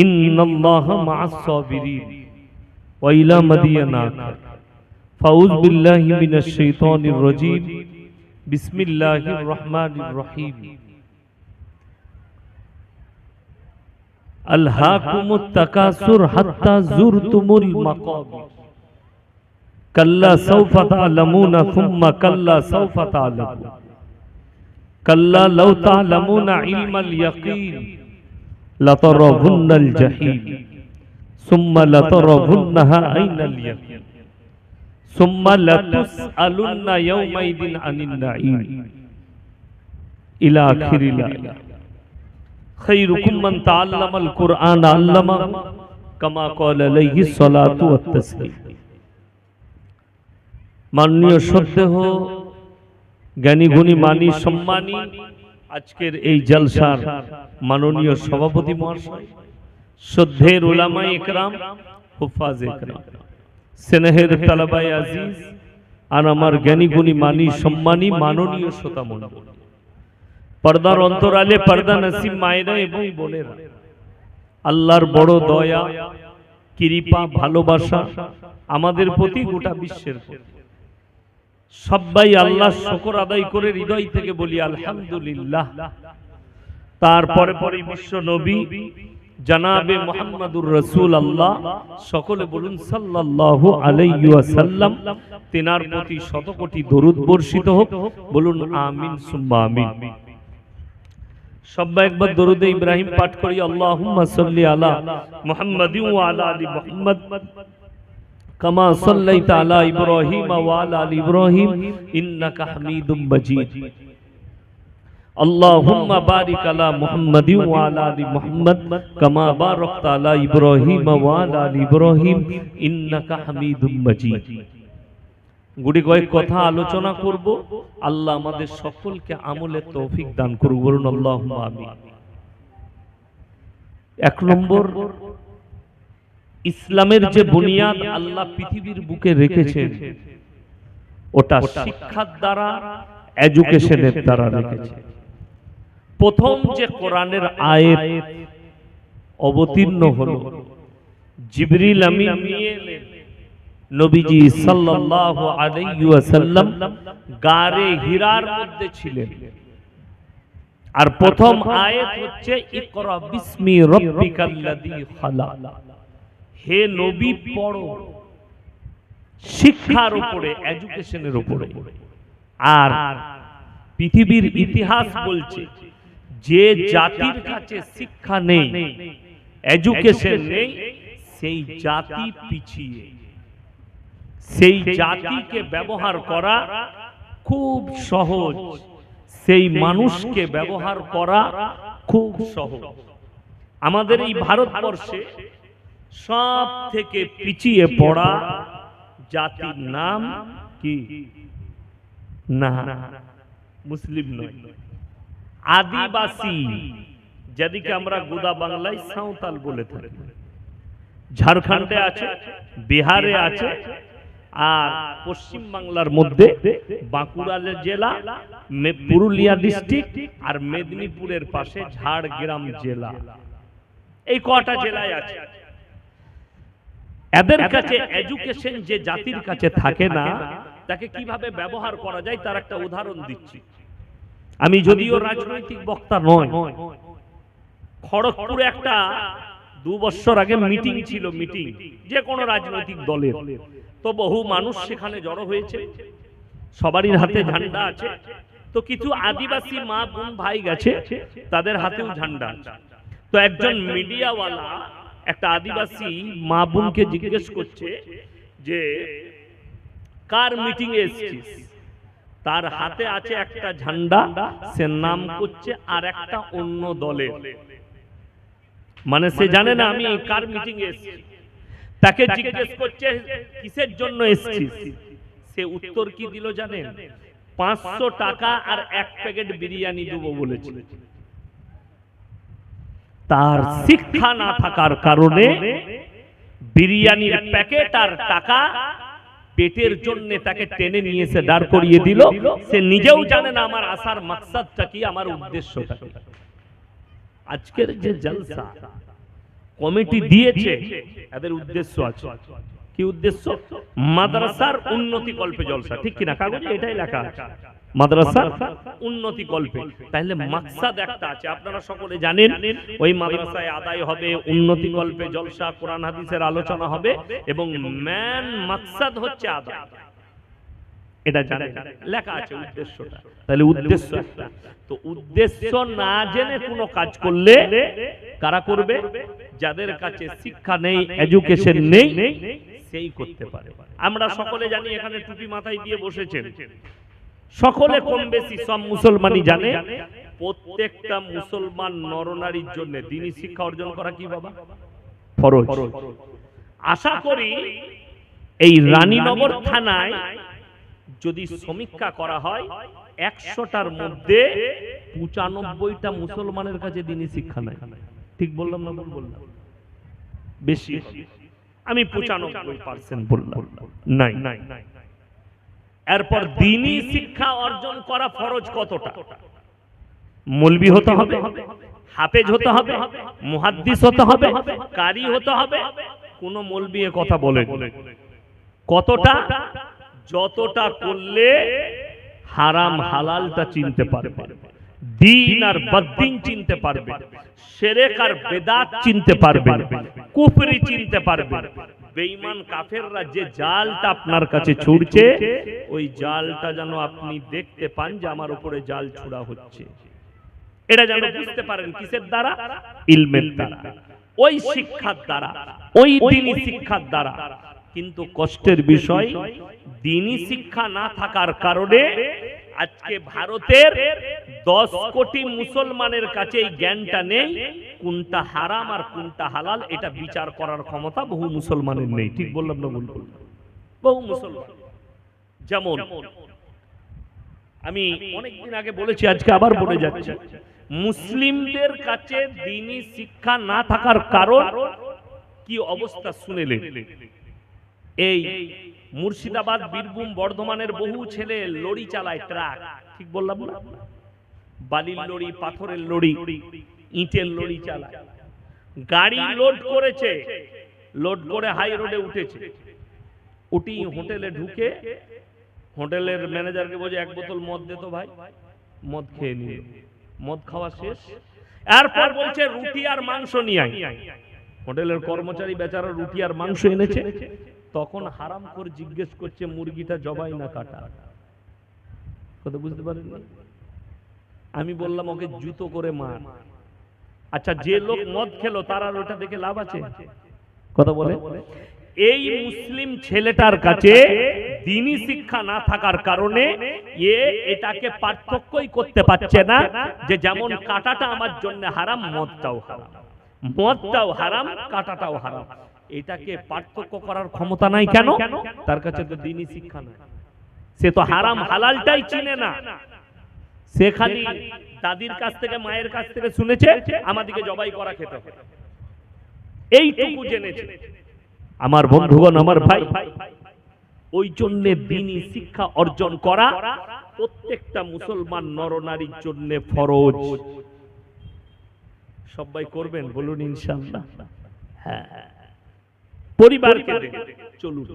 إن الله مع الصابرين. وإلى مدينة فأعوذ بالله من الشيطان الرجيم. بسم الله الرحمن الرحيم. ألهاكم التكاثر حتى زرتم المقابر. كلا سوف تعلمون ثم كلا سوف تعلمون. كلا لو تعلمون علم اليقين. লাতারাহুন্নাল জাহিম সুম্মা লাতারাহুন্নাহা আইনাল ইয়াকিন সুম্মা লাতুসআলুন্না ইয়াউমাইদিন আনিন নাঈম ইলা আখিরিল আয়াত খায়রুকুম মান তাআল্লামাল কুরআন আল্লামা কামা ক্বালা আলাইহিস সালাতু ওয়াত তাসলিম মাননীয় সদ্দেহ জ্ঞানী গুণী মানি সম্মানী আজকের এই জলসার মাননীয় সভাপতি মহাশয় শ্রদ্ধের ওলামা একরাম হুফাজ একরাম স্নেহের তালাবাই আজিজ, আর আমার জ্ঞানী গুণী মানি সম্মানী মাননীয় শ্রোতা মণ্ডল পর্দার অন্তরালে পর্দা নসিব মায়েরা এবং বোনেরা, আল্লাহর বড় দয়া, কৃপা, ভালোবাসা আমাদের প্রতি গোটা বিশ্বের প্রতি। সবাই আল্লাহ শকর আদায় করে হৃদয় থেকে বলি, আলহামদুলিল্লাহ। তারপরে পরে বিশ্ব নবী, জানাবে মোহাম্মদুর রসুল আল্লাহ সকলে বলুন, সাল্লাল্লাহু আলাইহি ওয়াসাল্লাম। তেনার প্রতি শত কোটি দরুদ বর্ষিত হোক, বলুন, আমিন, সুম্মা আমিন। সবাই একবার দরুদে ইব্রাহিম পাঠ করি আল্লাহ সাল্লি আলা মুহাম্মাদিন ওয়া আলা আলি মুহাম্মদ। كما صليت على إبراهيم وعلى آل إبراهيم إنك حميد مجيد اللهم بارك على محمد وعلى آل محمد كما باركت على إبراهيم وعلى آل إبراهيم إنك حميد مجيد গুড়ি কয়েক কথা আলোচনা করব আল্লাহ আমাদের সকলকে আমলের তৌফিক দান করুক বলুন আল্লাহ আমিন এক নম্বর ইসলামের যে বুনিয়াদ আল্লাহ পৃথিবীর বুকে রেখেছেন ওটা শিক্ষার দ্বারা এডুকেশনের দ্বারা রেখেছে। প্রথম যে কোরআনের আয়ের অবতীর্ণ হলো জিবরিল এলেন নবীজি সাল্লাল্লাহু আলাইহি ওয়াসাল্লাম গারে হীরার মধ্যে ছিলেন। আর প্রথম আয়াত হচ্ছে ইকরা বিসমি রাব্বিকাল্লাযী খালাক। হে নবী পড়ো। শিক্ষার উপরে এডুকেশনের উপরে। আর পৃথিবীর ইতিহাস বলছে, যে জাতির কাছে শিক্ষা নেই এডুকেশন নেই, সেই জাতি পিছিয়ে। সেই জাতিকে ব্যবহার করা খুব সহজ, সেই মানুষকে ব্যবহার করা খুব সহজ। আমাদের এই ভারতবর্ষে সব থেকে পিছিয়ে পড়া জাতির নাম কি? না, মুসলিম নয়। আদিবাসী। যাদিকে আমরা গোদা বাংলায় সাঁওতাল বলে থাকি। ঝাড়খণ্ডে আছে, বিহারে আছে, আর পশ্চিম বাংলার মধ্যে বাঁকুড়া জেলা পুরুলিয়া ডিস্ট্রিক্ট আর মেদিনীপুরের পাশে ঝাড়গ্রাম জেলা। এই কটা জেলায় আছে। এদের কাছে এডুকেশন যে জাতির কাছে থাকে না তাকে কীভাবে ব্যবহার করা যায় তার একটা উদাহরণ দিচ্ছি। আমি যদিও রাজনৈতিক বক্তা নয় খড়গপুরে একটা দু বছর আগে মিটিং ছিল মিটিং যে কোনো রাজনৈতিক দলের। তো বহু মানুষ সেখানে জড়ো হয়েছে। সবারই হাতে ঝান্ডা আছে। তো কিছু আদিবাসী মা বোন ভাই গেছে তাদের হাতেও ঝান্ডা আছে। তো একজন মিডিয়াওয়ালা একটা আদিবাসী মা বোনকে জিজ্ঞেস করছে যে কার মিটিং এ এসেছিস? তার হাতে আছে একটা ঝান্ডা সে নাম করছে আর একটা অন্য দলের। মানে সে জানে না আমি কার মিটিং এ এসেছি। তাকে জিজ্ঞেস করছে কিসের জন্য এসেছিস? সে উত্তর কি দিল জানেন? পাঁচশো টাকা আর এক প্যাকেট বিরিয়ানি দেবো বলেছে। তার শিক্ষা না থাকার কারণে বিরিয়ানির প্যাকেট আর টাকা পেটের জন্য তাকে টেনে নিয়ে এসে দাঁড় করিয়ে দিল। সে নিজেও জানে না আমার আসার মাকসাদটা কি, আমার উদ্দেশ্যটা কি। আজকের যে জলসা, কমিটি দিয়েছে, এদের উদ্দেশ্য আছে। কি উদ্দেশ্য? মাদ্রাসার উন্নতি কল্পে জলসা, ঠিক কিনা? কাগজে এটাই লেখা আছে। মাদ্রাসার উন্নতি কল্পে। তাহলে মাকসাদ একটা আছে, আপনারা সকলে জানেন, ওই মাদ্রাসায় আদায় হবে উন্নতি কল্পে জলসা, কোরআন, হাদিসের আলোচনা হবে এবং ম্যান মাকসাদ হচ্ছে আদায়। এটা জানে লেখা আছে উদ্দেশ্যটা। তাহলে উদ্দেশ্য একটা। তো উদ্দেশ্য না জেনে কোনো কাজ করলে কারা করবে? যাদের কাছে শিক্ষা নেই এডুকেশন নেই, সেই করতে পারে। আমরা সকলে জানি এখানে টুপি মাথায় দিয়ে বসেছেন। সকলে কম বেশি সব মুসলমানই জানে। প্রত্যেকটা মুসলমান নরনারীর জন্য দিনই শিক্ষা অর্জন করা কি বাবা? ফরজ। আশা করি এই রানীনগর থানায় যদি সমীক্ষা করা হয় একশোটার মধ্যে পঁচানব্বইটা মুসলমানের কাছে দিনই শিক্ষা নাই। ঠিক বললাম না ভুল বললাম? বেশি আমি পঁচানব্বই পার্সেন্ট বললাম। নাই। এরপর দিনই শিক্ষা অর্জন করা ফরজ কতটা? মলবি হতে হবে হাফেজ হতে হবে মুহাদ্দিস হতে হবে কারি হতে হবে কোন মলবি এ কথা বলে কতটা? যতটা করলে হারাম হালালটা চিনতে পারবে। দিন আর বদ্দিন চিনতে পারবে। সেরেক আর বেদাত চিনতে পারবে। কুফরি চিনতে পারবে। বেঈমান কাফেররা যে জালটা আপনার কাছে ছুড়ছে ওই জালটা যেন আপনি দেখতে পান যে আমার উপরে জাল ছুড়া হচ্ছে। এটা যেন বুঝতে পারেন কিসের দ্বারা? ইলমের দ্বারা। ওই শিক্ষার দ্বারা। ওই দিনই শিক্ষার দ্বারা। কিন্তু কষ্টের বিষয় দিনই শিক্ষা না থাকার কারণে আজকে ভারতের দশ কোটি মুসলমানের কাছে এই জ্ঞানটা নেই। কোনটা হারাম আর কোনটা হালাল, এটা বিচার করার ক্ষমতা বহু মুসলমানের নেই। ঠিক বললাম না বহু মুসলমান। যেমন, আমি অনেকদিন আগে বলেছি, আজকে আবার বলে যাচ্ছি। মুসলিমদের কাছে দিনই শিক্ষা না থাকার কারণ কি অবস্থা শুনেলেন এই মুর্শিদাবাদ, বীরভূম, বর্ধমানের বহু ছেলে লড়ি চালায় ট্রাক। ঠিক বললাম না? বালির লড়ি পাথরের লড়ি ইটের লড়ি চালায়। গাড়ি লোড করেছে লোড করে হাই রোডে উঠেছে। উঠি হোটেলে ঢুকে হোটেলের ম্যানেজারকে বলছে এক বোতল মদ দে তো ভাই মদ খেয়ে নিল মদ খাওয়া শেষ। এরপর বলছে রুটি আর মাংস নিয়ে হোটেলের কর্মচারী বেচারা রুটি আর মাংস এনেছে। তখন হারাম করে জিজ্ঞেস করছে মুরগিটা জবাই না কাটা? কথা বুঝতে পারেন আমি বললাম ওকে জুতো করে মার। আচ্ছা যে লোক মদ খেলো তার আর ওটা দেখে লাভ আছে? কথা বলে? এই মুসলিম ছেলেটার কাছে দিনী শিক্ষা না থাকার কারণে এ এটাকে পার্থক্যই করতে পারছে না যে যেমন কাটাটা আমার জন্য হারাম মদটাও হারাম। মদটাও হারাম কাটাটাও হারাম। এটাকে পার্থক্য করার ক্ষমতা নাই কেন? তার কাছে তো দিনই শিক্ষা নাই। সে তো হারাম হালালটাই চিনে না। সে খালি দাদির কাছ থেকে মায়ের কাছ থেকে শুনেছে আমাদেরকে জবাই করা খেতে এইটুকু জেনেছে। আমার বন্ধুগণ আমার ভাই ওই জন্য দিনই শিক্ষা অর্জন করা প্রত্যেকটা মুসলমান নরনারীর জন্য ফরজ। সবাই করবেন বলুন ইনশাআল্লাহ। হ্যাঁ। পরিবারকে চলুন।